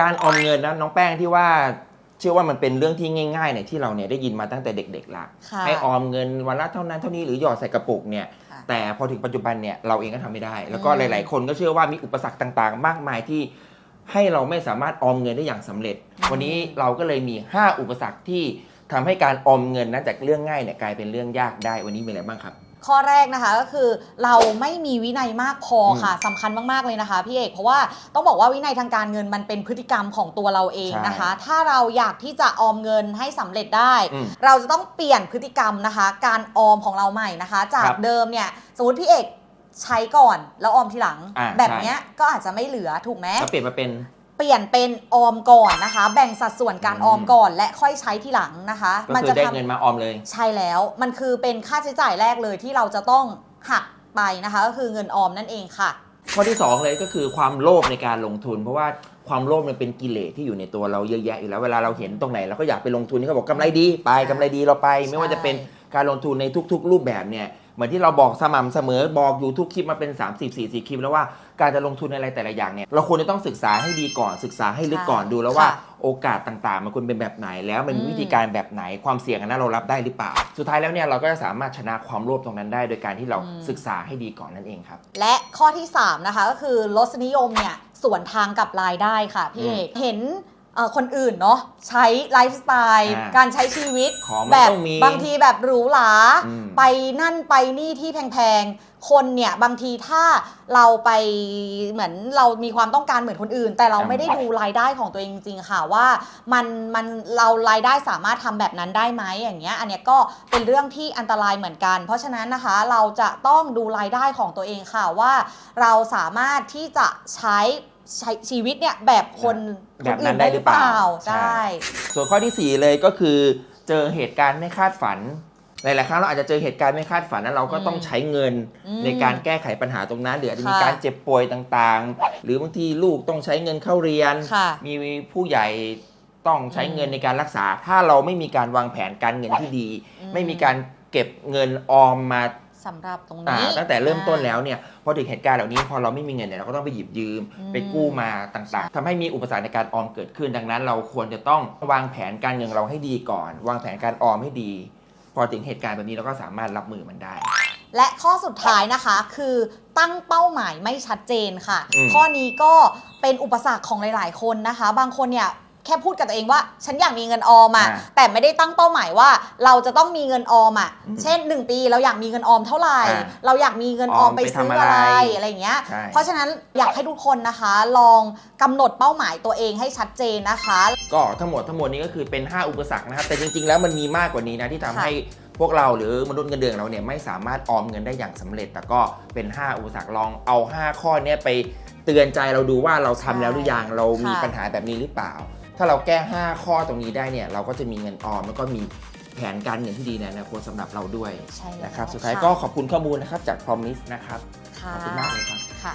การออมเงินนะน้องแป้งที่ว่าเชื่อว่ามันเป็นเรื่องที่ง่ายๆเนี่ยที่เราเนี่ยได้ยินมาตั้งแต่เด็กๆละค่ะให้ออมเงินวันละเท่านั้นเท่านี้หรือหยอดใส่กระปุกเนี่ยค่ะแต่พอถึงปัจจุบันเนี่ยเราเองก็ทำไม่ได้ แล้วก็อืมหลายๆ คนก็เชื่อว่ามีอุปสรรคต่างๆ มากมายที่ให้เราไม่สามารถออมเงินได้อย่างสำเร็จ วันนี้เราก็เลยมี 5 อุปสรรคที่ทำให้การออมเงินนั้นจากเรื่องง่ายเนี่ยกลายเป็นเรื่องยากได้วันนี้มีอะไรบ้างครับ ข้อแรกนะคะก็คือเราไม่มีวินัยมากพอค่ะสำคัญมากๆเลยนะคะพี่เอกเพราะว่าต้องบอกว่าวินัยทางการเงินมันเป็นพฤติกรรมของตัวเราเองนะคะ ถ้าเราอยากที่จะออมเงินให้สำเร็จได้อืมเราจะต้องเปลี่ยนพฤติกรรมนะคะ การออมของเราใหม่นะคะ จาคกรับเดิมเนี่ยสมมติพี่เอกใช้ก่อนแล้วออมทีหลังอ่าแบบใช่เนี้ยก็อาจจะไม่เหลือถูกไหมก็เปลี่ยนมาเป็น เปลี่ยนเป็นออมก่อนนะคะ แบ่งสัดส่วนการอืมออมก่อนและค่อยใช้ทีหลังนะคะ ก็คือจะได้ทำ เงินมาออมเลย ใช่แล้วมันคือเป็นค่าใช้จ่ายแรกเลยที่เราจะต้องหักไปนะคะ ก็คือเงินออมนั่นเองค่ะ ข้อที่ 2 เลยก็คือความโลภในการลงทุน เพราะว่าความโลภมันเป็นกิเลสที่อยู่ในตัวเราเยอะแยะอยู่แล้วเวลาเราเห็นตรงไหนเราก็อยากไปลงทุนที่เขาบอกกำไรดีไปกำไรดีเราไป ไม่ว่าจะเป็นการลงทุนในทุก ๆ รูปแบบเนี่ย เหมือนที่เราบอกสม่ำเสมอบอกอยู่ทุกคลิปมาเป็น 30 40 คลิปแล้วว่าการจะลงทุนในอะไรแต่ละอย่างเนี่ยเราควรจะต้องศึกษาให้ดีก่อนศึกษาให้ลึกก่อนดูแล้วว่าค่ะโอกาสต่างๆ มันควรเป็นแบบไหนแล้วมันมีอืมวิธีการแบบไหนความเสี่ยงอันนั้นเรารับได้หรือเปล่า สุดท้ายแล้วเนี่ยเราก็จะสามารถชนะความโลภตรงนั้นได้ โดยการที่เราศึกษาให้ดีก่อนนั่นเองครับ และข้อที่ 3 นะคะก็คือรสนิยมเนี่ยสวนทางกับรายได้ค่ะพี่อืมเอกเห็น เอ่อคนอื่นเนาะใช้ไลฟ์สไตล์อ่าการใช้ชีวิตของมันแบบต้องมีบางทีแบบหรูหราอืม ไปนั่นไปนี่ที่แพงๆ คนเนี่ยบางทีถ้าเราไปเหมือนเรามีความต้องการเหมือนคนอื่น แต่เราไม่ได้ดูรายได้ของตัวเองจริงๆค่ะว่ามันมันเรารายได้สามารถทำแบบนั้นได้ไหมอย่างเงี้ยอันเนี้ยก็เป็นเรื่องที่อันตรายเหมือนกัน เพราะฉะนั้นนะคะเราจะต้องดูรายได้ของตัวเองค่ะว่า เราสามารถที่จะใช้ ใช้ชีวิตเนี่ยแบบคนแบบนั้นได้หรือเปล่าใช่ส่วนข้อที่ 4 เลยก็คือ เจอเหตุการณ์ไม่คาดฝันหลายๆครั้งเราอาจจะเจอเหตุการณ์ไม่คาดฝันนั้นเราก็ต้องใช้เงินอืมในการแก้ไขปัญหาตรงนั้นหรืออาจจะมีค่ะการเจ็บป่วยต่างๆ หรือบางทีลูกต้องใช้เงินเข้าเรียนค่ะมีผู้ใหญ่ต้องใช้เงินในการรักษา ถ้าเราไม่มีการวางแผนการเงินที่ดีอืมไม่มีการเก็บเงินออมมา สำหรับตรงอ่านี้ตั้งแต่เริ่มต้นแล้วเนี่ยพอถึงเหตุการณ์เหล่านี้พอเราไม่มีเงินเนี่ยเราก็ต้องไปหยิบยืม อืม ไปกู้มาต่างๆทำให้มีอุปสรรคในการออมเกิดขึ้นดังนั้น เราควรจะต้องวางแผนการเงินเราให้ดีก่อน วางแผนการออมให้ดี พอถึงเหตุการณ์แบบนี้เราก็สามารถรับมือมันได้ และข้อสุดท้ายนะคะ คือตั้งเป้าหมายไม่ชัดเจนค่ะ อืมข้อนี้ก็เป็นอุปสรรคของหลาย ๆ คนนะคะ บางคนเนี่ย แค่พูดกับตัวเองว่า ฉันอยากมีเงินออมอะอ่าแต่ไม่ได้ตั้งเป้าหมายว่า เราจะต้องมีเงินออมอะอืมเช่น 1 ปีเราอยากมีเงินออมเท่าไหร่ อ่าเราอยากมีเงินออมออมไปไปซื้อทำอะอะไรไรอะไรอย่างเงี้ย ใช่ เพราะฉะนั้นอยากให้ทุกคนนะคะ ลองกำหนดเป้าหมายตัวเองให้ชัดเจนนะคะ ก็ทั้งหมดทั้งมวลนี้ก็คือเป็น 5 อุปสรรคนะครับ แต่จริงๆ แล้วมันมีมากกว่านี้นะที่ทำค่ะให้พวกเราหรือมนุษย์เงินเดือนเราเนี่ยไม่สามารถออมเงินได้อย่างสำเร็จ แต่ก็เป็น 5 อุปสรรคลองเอา 5 ข้อเนี้ยไปเตือนใจเราดูว่าเราทำแล้วหรือยังเรามีค่ะปัญหาแบบนี้หรือเปล่า ถ้าเราแก้ 5 ข้อตรงนี้ได้เนี่ยเราก็จะมีเงินออมแล้วก็มีแผนการเงินที่ดีในอนาคตสำหรับเราด้วยใช่แล้วนะครับ สุดท้ายค่ะก็ขอบคุณข้อมูลนะครับจาก Promise นะครับค่ะขอบคุณมากเลยครับ ค่ะ